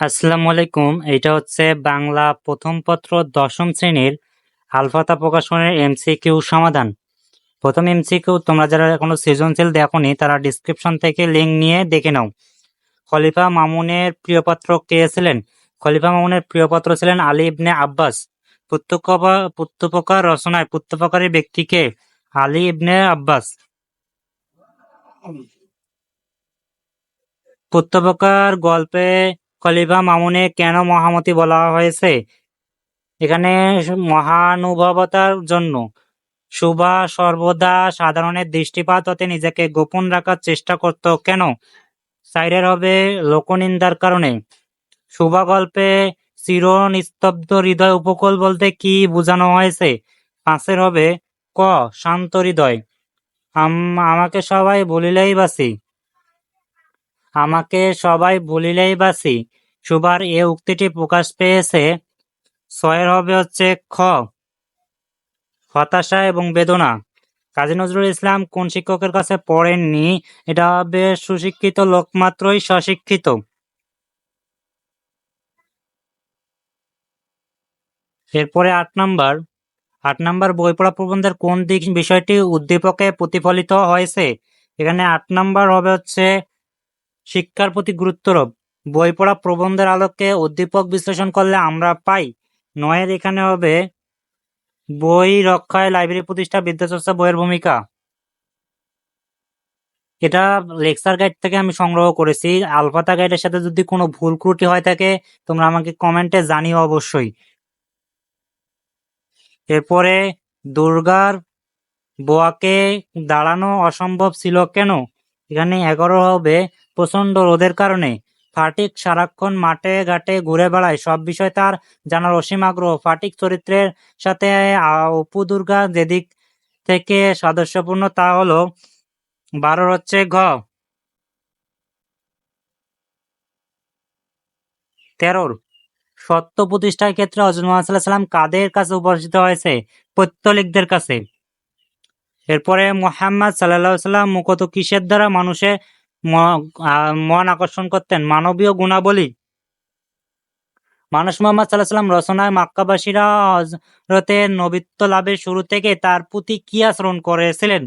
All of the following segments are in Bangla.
আসসালামু আলাইকুম। এটা হচ্ছে বাংলা প্রথম পত্র দশম শ্রেণির আলফাতা প্রকাশনের এমসিকিউ সমাধান। প্রথম এমসিকিউ তোমরা যারা এখনও সৃজনশীল দেখোনি, তারা ডিসক্রিপশন থেকে লিঙ্ক নিয়ে দেখে নাও। খলিফা মামুনের প্রিয়পাত্র কে ছিলেন? খলিফা মামুনের প্রিয়পাত্র ছিলেন আলী ইবনে আব্বাস। পুত্তপকার রচনায় পুত্তপকারী ব্যক্তিকে আলী ইবনে আব্বাস। পুত্তপকার গল্পে খলিফা মামুনে কেন মহামতি বলা হয়েছে? এখানে মহানুভবতার জন্য সুভা সর্বদা সাধারণের দৃষ্টিপাত হতে নিজেকে গোপন রাখার চেষ্টা করত কেন? সাইরের হবে লোকনিন্দার কারণে। সুভা গল্পে চির নিস্তব্ধ হৃদয় উপকূল বলতে কি বোঝানো হয়েছে? পাঁচের হবে ক, শান্ত হৃদয়। আম- আমাকে সবাই বলিলেই বাসি। আমাকে সবাই বলিলেই বাসি সুবার এ উক্তিটি প্রকাশ পেয়েছে। ছয়ের হবে হচ্ছে খ। হতাশা এবং বেদনা। কাজী নজরুল ইসলাম কোন শিক্ষকের কাছে পড়েননি? এটা হবে সুশিক্ষিত লোক মাত্রই স্বশিক্ষিত। এরপরে আট নাম্বার। আট নাম্বার বই পড়া প্রবন্ধের কোন দিক বিষয়টি উদ্দীপকে প্রতিফলিত হয়েছে? এখানে আট নাম্বার হবে হচ্ছে শিক্ষার প্রতি গুরুত্বরোপ। বই পড়া প্রবন্ধের আলোকে উদ্দীপক বিশ্লেষণ করলে আমরা পাই, নয়ের এখানে হবে, বই রক্ষায় লাইব্রেরি প্রতিষ্ঠা বিদ্যাচর্চা বইয়ের ভূমিকা। এটা লেকচার গাইড থেকে আমি সংগ্রহ করেছি। আলফাতা গাইডের সাথে যদি কোনো ভুল ত্রুটি হয় থাকে, তোমরা আমাকে কমেন্টে জানিও অবশ্যই। এরপরে, দুর্গার বোয়াকে দাঁড়ানো অসম্ভব ছিল কেন? এখানে এগারো হবে প্রচণ্ড রোদের কারণে। ফাটিক সারাক্ষণ মাঠে ঘাটে ঘুরে বেড়ায়। সব বিষয় তার জানার অসীম আগ্রহ। ফাটিক চরিত্রের সাথে অপু দুর্গা যেদিক থেকে সাদৃশ্যপূর্ণ তা হলো বারোর হচ্ছে ঘ। তেরোর। সত্য প্রতিষ্ঠার ক্ষেত্রে হজরত সাল্লাহ সাল্লাম কাদের কাছে উপস্থিত হয়েছে? পৈত্তলিকদের কাছে। এরপরে মোহাম্মদ সাল্লাহ সাল্লাম মুখত কিসের দ্বারা মানুষের মন আকর্ষণ করতেন? মানবীয় গুণাবলী। মানুষ মোহাম্মদ সাল্লাহ সাল্লাম রচনায় মাক্কাবাসীরা হজরতের নবিত্ব লাভের শুরু থেকে তার প্রতি কি আচরণ করেছিলেন?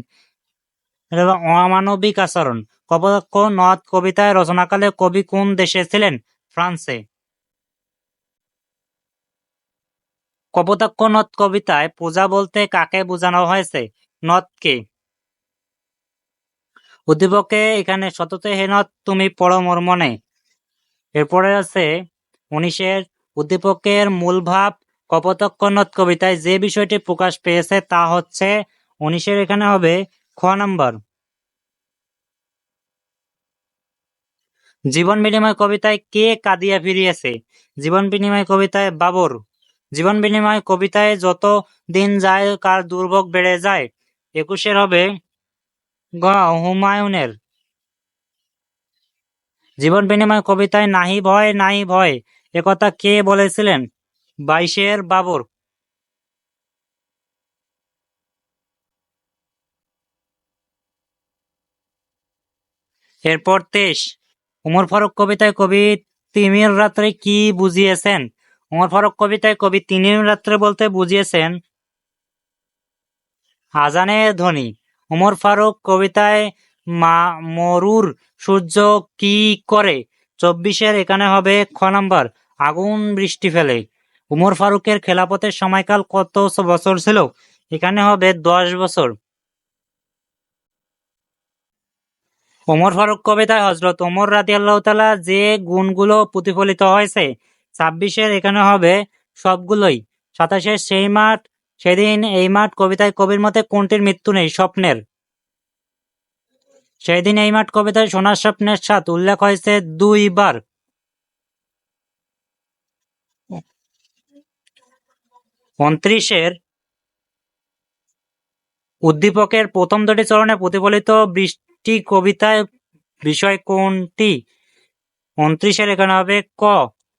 অমানবিক আচরণ। কপোতাক্ষ নদ কবিতায় রচনাকালে কবি কোন দেশে ছিলেন? ফ্রান্সে। কপোতাক্ষ নদ কবিতায় পূজা বলতে কাকে বোঝানো হয়েছে? নদকে উদ্দীপকে এখানে সততে হে নদ তুমি পড়ো মোর মনে এরপরে আছে উনিশের, উদ্দীপকের মূল ভাব কপোতাক্ষ নদ কবিতায় যে বিষয়টি প্রকাশ পেয়েছে তা হচ্ছে, উনিশের এখানে হবে খ নম্বর। জীবন বিনিময় কবিতায় কে কাঁদিয়া ফিরিয়েছে? জীবন বিনিময় কবিতায় বাবর। জীবন বিনিময় কবিতায় যত দিন যায়, কার দুর্ভোগ বেড়ে যায় একুশের হবে গ, হুমায়ুনের। জীবন বিনিময় কবিতায় নাহি ভয় নাই ভয় একথা কে বলেছিলেন? বাইশের বাবর। এরপর তেইশ। উমর ফারুক কবিতায় কবি তিমির রাত্রে কি বুঝিয়েছেন? উমর ফারুক কবিতায় কবি তিমির রাত্রে বলতে বুঝিয়েছেন আজানের ধ্বনি উমর ফারুক কবিতায়, মা, মরুর সূর্য কি করে? চব্বিশের এখানে হবে খ নাম্বার, আগুন বৃষ্টি ফেলে। উমর ফারুকের খেলাপথের সময়কাল কত বছর ছিল? এখানে হবে দশ বছর। ওমর ফারুক কবিতায় হজরত ওমর রাজি আল্লাহ তালা যে গুণগুলো প্রতিফলিত হয়েছে, ছাব্বিশের এখানে হবে সবগুলোই। সাতাশের সেই মাঠ সেদিন এই মাঠ কবিতায় কবির মতে কোনটির মৃত্যু নেই, স্বপ্নের। সেদিন এই মাঠ কবিতায় সোনার স্বপ্নের সাথ উল্লেখ হয়েছে দুইবার। উনত্রিশের উদ্দীপকের প্রথম দুটি চরণে প্রতিফলিত বৃষ্টি কবিতায় বিষয় কোনটি? উনত্রিশের এখানে হবে ক,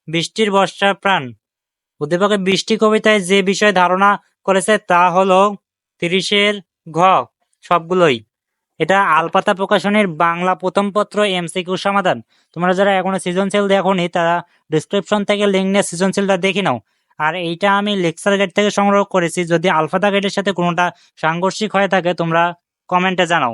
বৃষ্টির বর্ষা প্রাণ। উদ্দীপকের বৃষ্টি কবিতায় যে বিষয় ধারণা করেছে তা হল তিরিশের ঘ, সবগুলোই। এটা আলপাতা প্রকাশনের বাংলা প্রথম পত্র, এমসিকিউ সমাধান। তোমরা যারা এখনও সৃজনশীল দেখোনি, তারা ডিসক্রিপশন থেকে লিঙ্ক নিয়ে সৃজনশীলটা দেখে নাও। আর এইটা আমি লেকচার গাইড থেকে সংগ্রহ করেছি। যদি আলফাতা গাইডের সাথে কোনোটা সাংঘর্ষিক হয়ে থাকে, তোমরা কমেন্টে জানাও।